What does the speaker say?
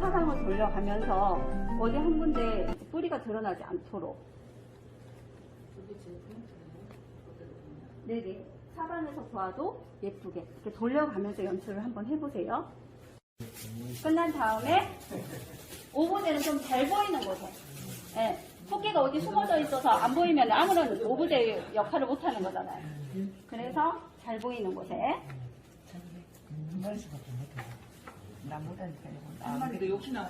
돌려가면서 어디 한 군데 뿌리가 드러나지 않도록 네네 사방에서 보아도 예쁘게 이렇게 돌려가면서 연출을 한번 해보세요. 끝난 다음에 오브제는 좀 잘 보이는 곳에 예, 토끼가 어디 숨어져 있어서 안 보이면 아무런 오브제 역할을 못 하는 거잖아요. 그래서 잘 보이는 곳에. 나보다는 잘 본다. 한 마리도 욕심나